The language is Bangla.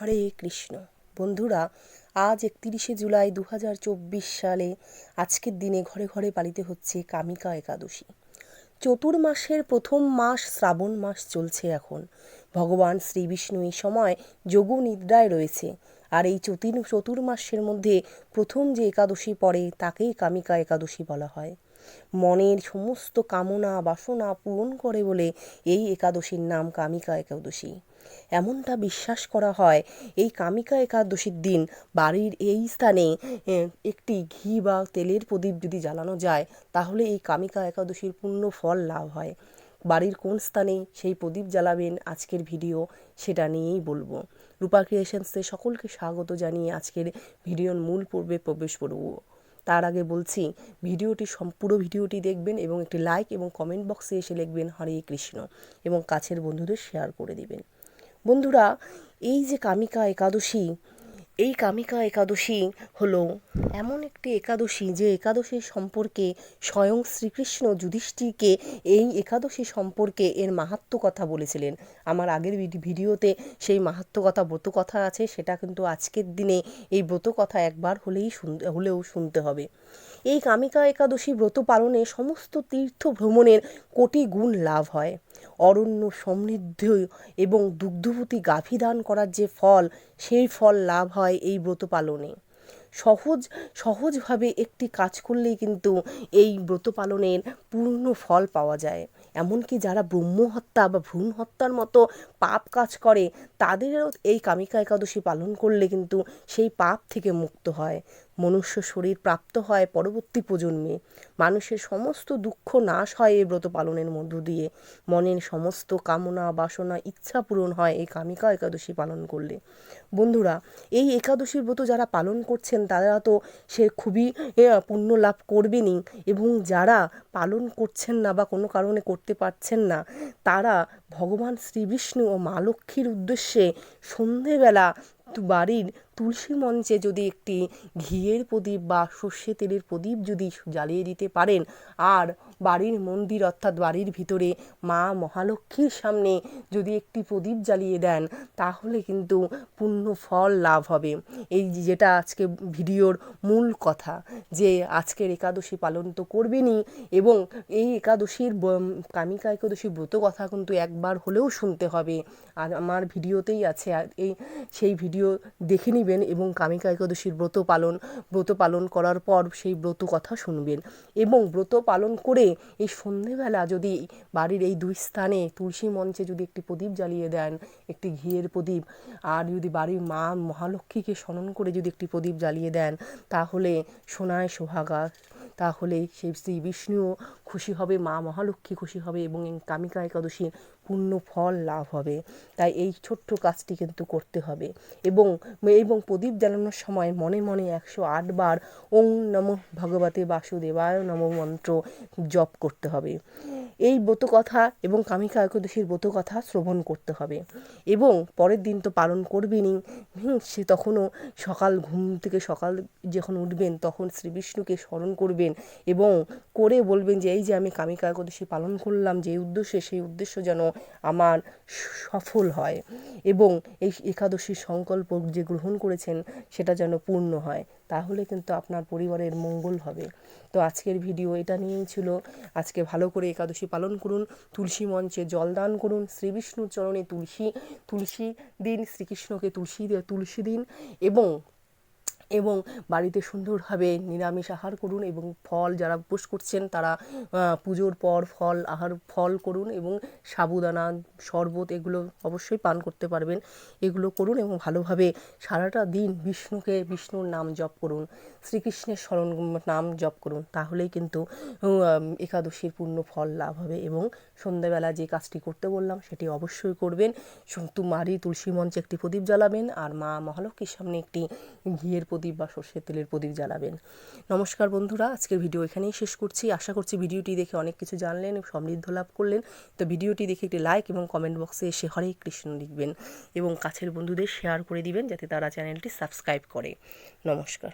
হরে কৃষ্ণ। বন্ধুরা, আজ একতিরিশে জুলাই দু হাজার চব্বিশ সালে আজকের দিনে ঘরে ঘরে পালিত হচ্ছে কামিকা একাদশী। চতুর্মাসের প্রথম মাস শ্রাবণ মাস চলছে এখন। ভগবান শ্রী বিষ্ণু এই সময় যোগ নিদ্রায় রয়েছে। আর এই চতুর, চতুর্মাসের মধ্যে প্রথম যে একাদশী পড়ে, তাকেই কামিকা একাদশী বলা হয়। মনের সমস্ত কামনা, বাসনা পূরণ করে বলে এই একাদশীর নাম কামিকা একাদশী। এমনটা বিশ্বাস করা হয়, এই কামিকা একাদশীর দিন বাড়ির এই স্থানে একটি ঘি বা তেলের প্রদীপ যদি জ্বালানো যায়, তাহলে এই কামিকা একাদশীর পূর্ণ ফল লাভ হয়। বাড়ির কোন স্থানে সেই প্রদীপ জ্বালাবেন আজকের ভিডিও সেটা নিয়েই বলব। রূপা ক্রিয়েশনসে সকলকে স্বাগত জানিয়ে আজকের ভিডিওর মূল পর্বে প্রবেশ করব। তার আগে বলছি, ভিডিওটি সম্পূর্ণ ভিডিওটি দেখবেন এবং একটি লাইক এবং কমেন্ট বক্সে এসে লিখবেন হরে কৃষ্ণ এবং কাছের বন্ধুদের শেয়ার করে দিবেন। বন্ধুরা, এই যে কামিকা একাদশী এই কামিকা একাদশী হলো এমন একটি একাদশী যে একাদশীর সম্পর্কে স্বয়ং শ্রীকৃষ্ণ যুধিষ্ঠিরকে এই একাদশী সম্পর্কে এর মাহাত্ম কথা বলেছিলেন। আমার আগের ভিডিওতে সেই মাহাত্ম কথা, ব্রত কথা আছে, সেটা কিন্তু আজকের দিনে এই ব্রত কথা একবার হলেই হলেও শুনতে হবে। এই কামিকা একাদশী ব্রত পালনে সমস্ত তীর্থ ভ্রমণের কোটি গুণ লাভ হয়। অরণ্য সমৃদ্ধ এবং দুগ্ধবতী গাভী দান করার যে ফল, সেই ফল লাভ হয় এই ব্রত পালনে। সহজ, সহজভাবে একটি কাজ করলেই কিন্তু এই ব্রত পালনের পূর্ণ ফল পাওয়া যায়। এমনকি যারা ব্রহ্মহত্যা বা ভ্রূণ হত্যার মতো পাপ কাজ করে, তাদেরও এই কামিকা একাদশী পালন করলে কিন্তু সেই পাপ থেকে মুক্ত হয়। মনুষ্য শরীর প্রাপ্ত হয় পরবর্তী প্রজন্মে। মানুষের সমস্ত দুঃখ নাশ হয় এই ব্রত পালনের মধ্য দিয়ে। মনের সমস্ত কামনা, বাসনা, ইচ্ছা পূরণ হয় এই কামিকা একাদশী পালন করলে। বন্ধুরা, এই একাদশীর ব্রত যারা পালন করছেন, তারা তো সে খুবই পুণ্য লাভ করবেনই এবং যারা পালন করছেন না বা কোনো কারণে করতে পারছেন না, তারা ভগবান শ্রীবিষ্ণু ও মা লক্ষ্মীর উদ্দেশ্যে সন্ধেবেলা বাড়ির তুলসী মঞ্চে যদি একটি ঘিয়ের প্রদীপ বা সর্ষে তেলের প্রদীপ যদি জ্বালিয়ে দিতে পারেন, আর বাড়ির মন্দির অর্থাৎ বাড়ির ভিতরে মা মহালক্ষ্মীর সামনে যদি একটি প্রদীপ জ্বালিয়ে দেন, তাহলে কিন্তু পূর্ণ ফল লাভ হবে। এই যেটা আজকে ভিডিওর মূল কথা, যে আজকের একাদশী পালন তো করবেনই, এবং এই একাদশীর কামিকা একাদশী ব্রত কথা কিন্তু একবার হলেও শুনতে হবে। আর আমার ভিডিওতেই আছে, আর এই সেই ভিডিও দেখে নিবেন এবং কামিকা একাদশীর ব্রত পালন ব্রত পালন করার পর সেই ব্রত কথা শুনবেন। এবং ব্রত পালন করে এই সন্ধেবেলা যদি বাড়ির এই দুই স্থানে তুলসী মঞ্চে যদি একটি প্রদীপ জ্বালিয়ে দেন, একটি ঘিয়ের প্রদীপ, আর যদি বাড়ির মা মহালক্ষ্মীকে স্মরণ করে যদি একটি প্রদীপ জ্বালিয়ে দেন, তাহলে সোনায় সোহাগা তাহলে সেই শ্রী বিষ্ণুও খুশি হবে, মা মহালক্ষ্মী খুশি হবে এবং কামিকা একাদশীর পূর্ণ ফল লাভ হবে। তাই এই ছোট্ট কাজটি কিন্তু করতে হবে এবং এবং প্রদীপ জ্বালানোর সময় মনে মনে একশো আটবার ওং নম ভগবতে বাসুদেবায় নম মন্ত্র জপ করতে হবে। এই কথা এবং কামিকা একাদশীর কথা শ্রবণ করতে হবে। এবং পরের দিন তো পালন করবেনই সে তখনও সকাল ঘুম থেকে সকাল যখন উঠবেন তখন শ্রীবিষ্ণুকে স্মরণ করবেন এবং করে বলবেন যে, এই যে আমি কামিকা একাদশী পালন করলাম যে উদ্দেশ্যে, সেই উদ্দেশ্য যেন আমার সফল হয় এবং এই একাদশীর সংকল্প যে গ্রহণ করেছেন, সেটা যেন পূর্ণ হয়, তাহলে কিন্তু আপনার পরিবারের মঙ্গল হবে। তো আজকের ভিডিও এটা নিয়েই ছিল। আজকে ভালো করে একাদশী পালন করুন, তুলসী মঞ্চে জল দান করুন, শ্রী বিষ্ণুর চরণে তুলসী তুলসী দিন, শ্রীকৃষ্ণকে তুলসী তুলসী দিন এবং এবং বাড়িতে সুন্দরভাবে নিরামিষ আহার করুন এবং ফল যারা উপোস করছেন তারা পুজোর পর ফল আহার, ফল করুন এবং সাবুদানা, শরবত এগুলো অবশ্যই পান করতে পারবেন। এগুলো করুন এবং ভালোভাবে সারাটা দিন বিষ্ণুকে, বিষ্ণুর নাম জপ করুন, শ্রীকৃষ্ণের স্মরণ নাম জপ করুন, তাহলেই কিন্তু একাদশীর পূর্ণ ফল লাভ হবে এবং সন্ধ্যাবেলা যে কাজটি করতে বললাম সেটি অবশ্যই করবেন। মারি তুলসী মঞ্চে একটি প্রদীপ জ্বালাবেন আর মা মহালক্ষ্মীর সামনে একটি ঘিয়ের প্রদীপ বা সর্ষের তেলের প্রদীপ জ্বালাবেন। নমস্কার বন্ধুরা, আজকের ভিডিও এখানেই শেষ করছি। আশা করছি ভিডিওটি দেখে অনেক কিছু জানলেন সমৃদ্ধ লাভ করলেন। তো ভিডিওটি দেখে একটি লাইক এবং কমেন্ট বক্সে এসে হরে কৃষ্ণ লিখবেন এবং কাছের বন্ধুদের শেয়ার করে দিবেন যাতে তারা চ্যানেলটি সাবস্ক্রাইব করে। নমস্কার।